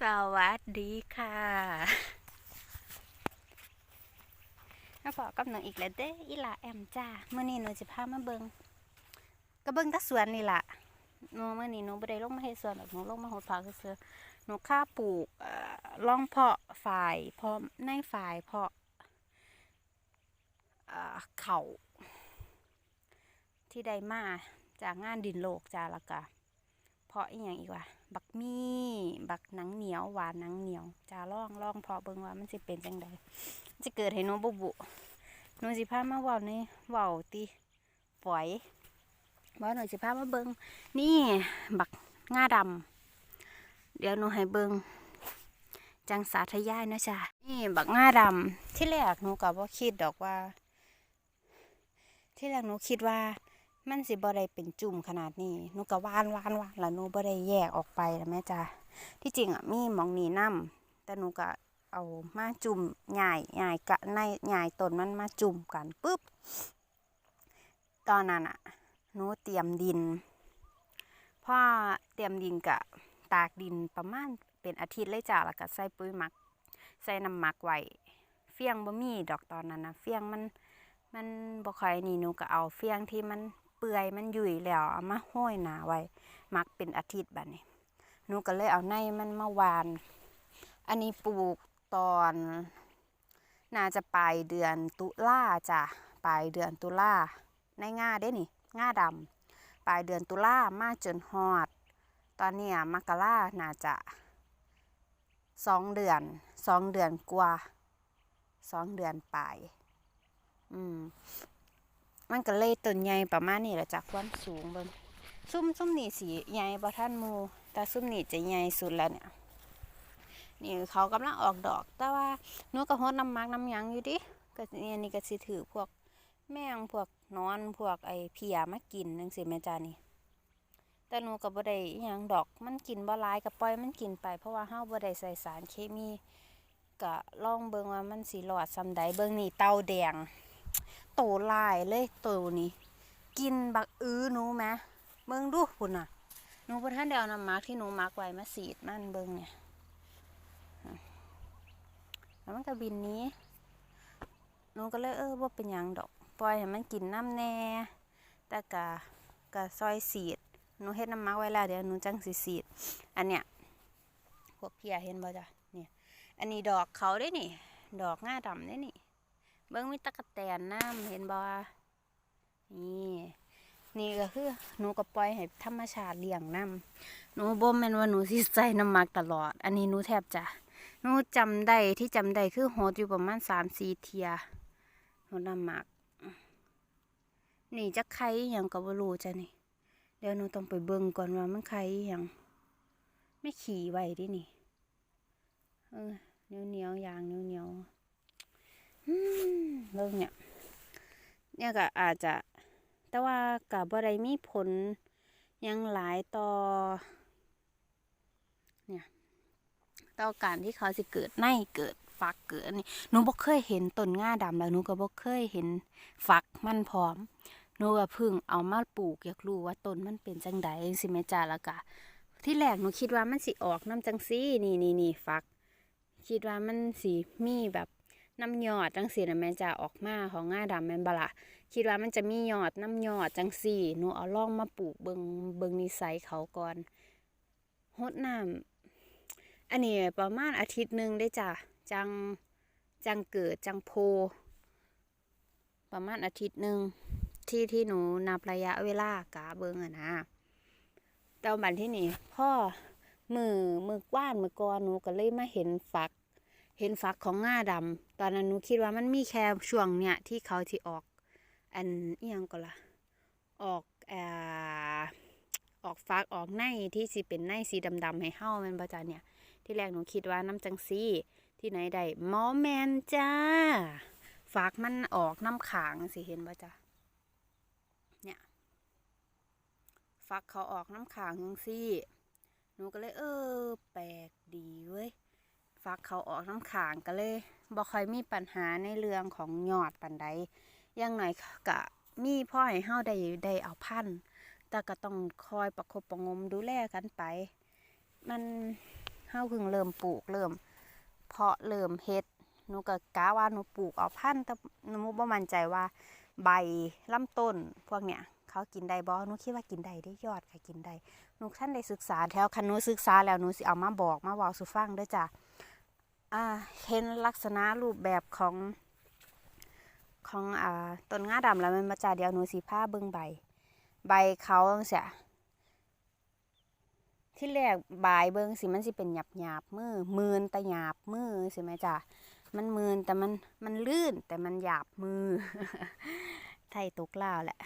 สวัสดีค่ะมาพอกับหนูอีกแล้วเด้อีหลาแอมจ้าเมื่อนี้หนูจะพามาเบิงก็เบิงตะสวนนี่ล่ะหนูเมื่อนี้หนูบ่ได้ลงมาเฮ็ดสวนหรอกหนูลงมาหดผักซื่อหนูค่าปลูกเอ่อล่องเพาะฝ่ายเพาะในฝ่ายเพาะเอ่อเขาที่ได้มาจากงานดินโลกจ้าล้วก็ เพาะอีหยังอีกวะบักมี่บักหนังเหนียวหวานหนังเหนียวจะล่องล่องเพอเบิ่งว่ามันสิเป็นจังใดจะเกิดให้หนูบุบุหนูสิพามาว้าในเว้าวติฝอยว่าหนูสิพามาเบิ่งนี่บักง่าดำเดี๋ยวหนูให้เบิ่งจังสาธยายนะจ๊ะนี่บักง่าดำที่แรกหนูก็บ่คิดดอกว่า ที่แรกหนูคิดว่า มันสิบ่ได้เป็นจุ่มขนาดนี้หนูก็วานวานวานแล้วหนูบ่ได้แยกออกไปนะแม่จ้าที่จริงอะมีหมองนี้นํแต่หนูก็เอามาจุ่มใหญ่ใหญ่กะในใหญ่ต้นมันมาจุ่มกันปุ๊บตอนนั้นอะหนูเตรียมดินพ่อเตรียมดินกะตากดินประมาณเป็นอาทิตย์เลยจ้าแล้วก็ใส่ปุ๋ยหมัก ใส่น้ำหมักไว้เฟียงบ่มีดอกตอนนั้นนะเฟียงมันมันบ่ค่อยนี่หนูก็เอาเฟียงที่มัน ปื่อยมันยุ่ยแล้วเอามาห้อยหนาไว้ มักเป็นอาทิตย์บัดนี้หนูก็เลยเอาในมันมาวาน อันนี้ปลูกตอน น่าจะปลายเดือนตุลาจ้ะปลายเดือนตุลาในง่าเด้นี่ง่าดำปลายเดือนตุลามาจนฮอด ตอนเนี้ยมกราน่าจะสองเดือนสองเดือนกว่าสองเดือนปลายอืม มันก็เลยต้นใหญ่ประมาณนี้แหละจากความสูงเบิ่งซุ่มซุ่มนี่สีใหญ่บ่ท่านมูแต่ซุ่มนี่จะใหญ่สุดแล้วเนี่ยนี่เขากำลังออกดอก แต่ว่าหนูก็ฮดน้ำมักน้ำยังอยู่ดิก็เนี่ยนี่ก็สิถือพวกแมงพวกนอนพวกไอ้เพียมากินจังซี่แม่จานี่แต่หนูก็บ่ได้ยังดอกมันกินบ่หลายก็ปล่อยมันกินไป เพราะว่าเฮาบ่ได้ใส่สารเคมีก็ลองเบิ่งว่ามันสิรอดซำใดเบิ่งนี่เตาแดง โตลายเลยโตนี้ กินบักอื้อหนูไหมเบิ่งดูพุ่นน่ะหนูบ่ทันได้เอาน้ำหมักที่หนูหมักไว้มาสีดมันเบิ่งเนี่ยแล้วมันก็บินนี้หนูก็เลยเออบ่าเป็นยังดอก ปล่อยให้มันกินน้ำแน่แต่กะกะซอยสีดหนูเฮ็ดน้ำหมักไว้แล้วเดี๋ยวหนูจังสิสีด อันเนี้ยพวกเพียเห็นบ่จ้ะเนี่ยอันนี้ดอกเขาได้นี่ ดอกง่าดำได้นี่ เบิ้งมีตะกะแตนน้ำเห็นบ่นี่นี่ก็คือหนูก็ปล่อยให้ธรรมชาติเลี้ยงน้ำหนูบ่แม่นว่าหนูสิใส่น้ำหมักตลอด อันนี้หนูแทบจะหนูจำได้ที่จำได้คือโหดอยู่ประมาณสามสี่เทียหดน้ำหมักนี่จะไข่อย่างก็บ่รู้จ้ะนี่ เดี๋ยวหนูต้องไปเบิ่งก่อนว่ามันไข่อย่างไม่ขี่ไว้ดินี่เออเหนียวเหนียวอย่างเหนียวเหนียว เรื่องเนี่ย เนี่ยก็อาจจะ แต่ว่ากับบ่ได้มีผลยังหลายต่อ เนี่ย ต่อการที่เขาสิเกิดในเกิดฟักเกิดนนี้หนูบ่เคยเห็นต้นง่าดำแล้วหนูก็บ่เคยเห็นฟักมันพร้อมหนูก็เพิ่งเอามาปลูกอยากรู้ว่าต้นมันเป็นจังใดสิแม่จ้าล้วก็ที่แรกหนูคิดว่ามันสิออกน้ำจังซี่นี่นี่นี่ฟัก คิดว่ามันสิมีแบบ น้ำยอดจังสีนะแม่จะออกมาของง่าดำแม่นบละคิดว่ามันจะมียอดน้ำยอดจังสีหนูเอาล่องมาปลูกเบิงเบิงนิสัยเขาก่อนหดน้ำอันนี้ประมาณอาทิตย์หนึ่งได้จ้ะจังจังเกิดจังโพ ประมาณอาทิตย์หนึ่งที่ที่หนูนับระยะเวลากาเบิงอะนะแต่วันที่นี่พ่อมือมือกว้านมือกอนหนูก็เลยมาเห็นฝัก เห็นฟักของง่าดำ ตอนนั้นหนูคิดว่ามันมีแค่ช่วงเนี่ยที่เขาที่ออก อันเอียงก็ละออกเอ่อออกฟักออกในที่สิเป็นในสีดำๆให้เฮ้ามันประจาเนี่ย ที่แรกหนูคิดว่าน้ำจังซี่ที่ไหนได้หมอแมนจ้าฟักมันออกน้ำขางสิเห็นป่ะจ้ะเนี่ยฟักเขาออกน้ำขางจังซี่หนูก็เลยเออ แปลกดีเว้ยฟักเขาออกน้ำขางก็เลย บ่ค่อยมีปัญหาในเรื่องของยอดปันใดอยังหน่อยกะมีพ่อให้เฮาได้ได้เอาพันแต่ก็ต้องคอยประคบประงมดูแลกันไป มันเฮาเพิ่งเริ่มปลูกเริ่ม เพาะเริ่มเฮ็ดหนูก็กะว่าหนูปลูกเอาพันแต่หนูบ่มั่นใจว่า ใบลำต้นพวกเนี้ยเขากินได้บ่หนูคิดว่ากินได้ได้ยอดค่ะกินได้หนูท่านได้ศึกษาแถวคันหนูศึกษาแล้วหนูสิเอามาบอกมาเว้าสู่ฟังเด้อจ้ะ เห็นลักษณะรูปแบบของของอ่าต้นงาดำแล้วมันมาจ้าเดียวหนูสิพาเบิ่งใบ ใบเขาจังซี่ที่แรกบายเบิ่งสิมันสิเป็นหยาบหยาบมือมืนแต่หยาบมือสิแม่จ้ามันมืนแต่มันมันลื่นแต่มันหยาบมือ ไทยตกล่าวแหละ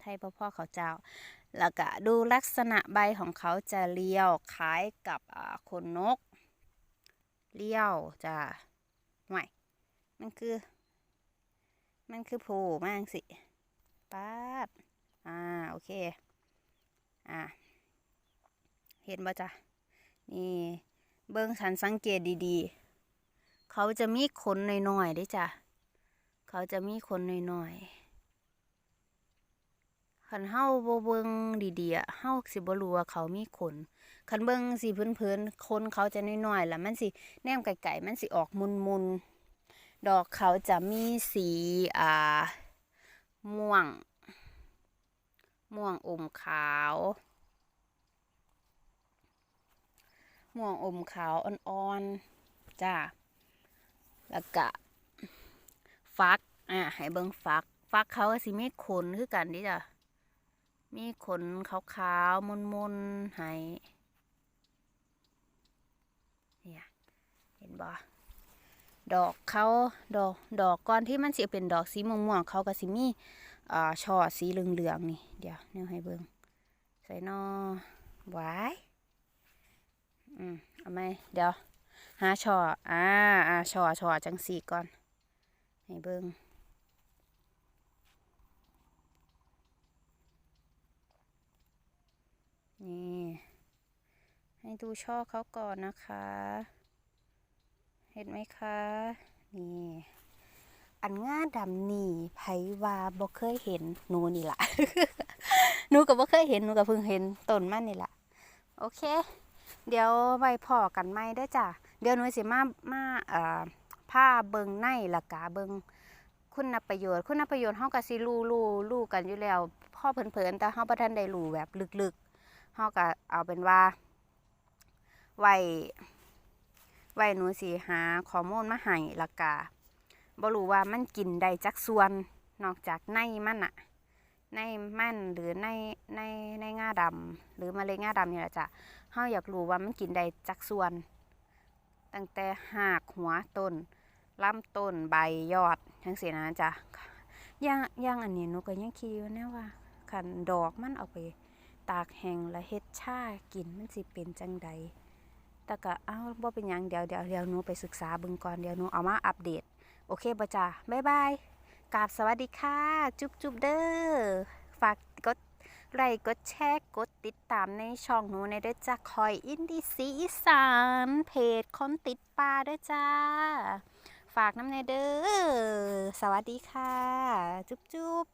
ไทยพ่อพ่อเขาเจ้า แล้วก็ดูลักษณะใบของเขาจะเรียวคล้ายกับขนนก เลี้ยวจะห่วยมันคือ มันคือโผล่มากสิป๊าดอ่า โอเค อ่า เห็นบ่จ๊ะนี่ เบิ้งสันสังเกตดีๆ เขาจะมีขนหน่อยๆด้จ้ะ เขาจะมีขนหน่อยๆ คันเฮาบ่เบิ่งดีๆอะเฮาสิบ่รู้ว่าเขามีขนคันเบิ่งสิพื้นๆขนเขาจะน้อยๆล้วมันสิแนมไกลๆมันสิออกมุนๆดอกเขาจะมีสีอ่าม่วง ม่วงอมขาว ม่วงอมขาวอ่อนๆจ้าแล้วก็ฟักอ่าให้เบิ่งฟักฟักเขาก็สิมีขนคือกันดิจ้ะ มีขนขาวๆมุนๆให้เนี่ยเห็นบ่ดอกเขาดอกดอกก่อนที่มันสิเป็นดอกสีม่วงๆเขาก็สิมีอ่าช่อสีเหลืองๆนี่ เดี๋ยวเนี่ยให้เบิ่งใส่นอหวายอืมเอาไหมเดี๋ยวหาช่ออ่าอ่าช่อช่อจังสีก่อนให้เบิ่ง นี่ ให้ดูช่อเขาก่อนนะคะ เห็นไหมคะ นี่ อันง่าดำนี่ไผว่าบ่เคยเห็นหนูนี่ละหนูก็บ่เคยเห็นหนูก็เพิ่งเห็นต้นมันนี่ละโอเค เดี๋ยวไว้พอกันใหม่เด้จ้ะ เดี๋ยวหนูสิมามาเอ่อผ้าเบิงในและกาเบิงคุณประโยชน์คุณประโยชน์เฮาก็สิรู้รู้รู้กันอยู่แล้วพ่อเผินๆแต่เฮาบ่ทันได้รู้แบบลึก เฮาก็เอาเป็นว่า ไว้ไว้หนูสิหาข้อมูลมาให้ละกาบ่รู้ว่ามันกินได้จักส่วน นอกจากในมันอะในมันหรือในในในง่าดำหรือมะเร็งง่าดำนี่แหละจ้ะเฮาอยากรู้ว่ามันกินได้จักส่วน ตั้งแต่หากหัวต้นลำต้นใบยอดทั้งสี่นะจ้ะย่างย่างอันนี้หนูก็ยังคิดอยู่นะว่าคันดอกมันเอาไป ตากแห้งแล้วเฮ็ดชากินมันสิเป็นจังใดแต่ก็เอ้าบ่เป็นหยังเดี๋ยวเดี๋ยวเดี๋ยวหนูไปศึกษาเบิ่งก่อนเดี๋ยวหนูเอามาอัปเดต โอเคบ่จ้ะบ๊ายบายกราบสวัสดีค่ะ จุ๊บจุ๊บเด้อฝากกดไลค์กดแชร์กดติดตามในช่องหนูในเด้อจ้าคอยอินดี้สีอีสานเพจคนติดปลาเด้อจ้า ฝากน้ำในเด้อสวัสดีค่ะ จุ๊บจุ๊บ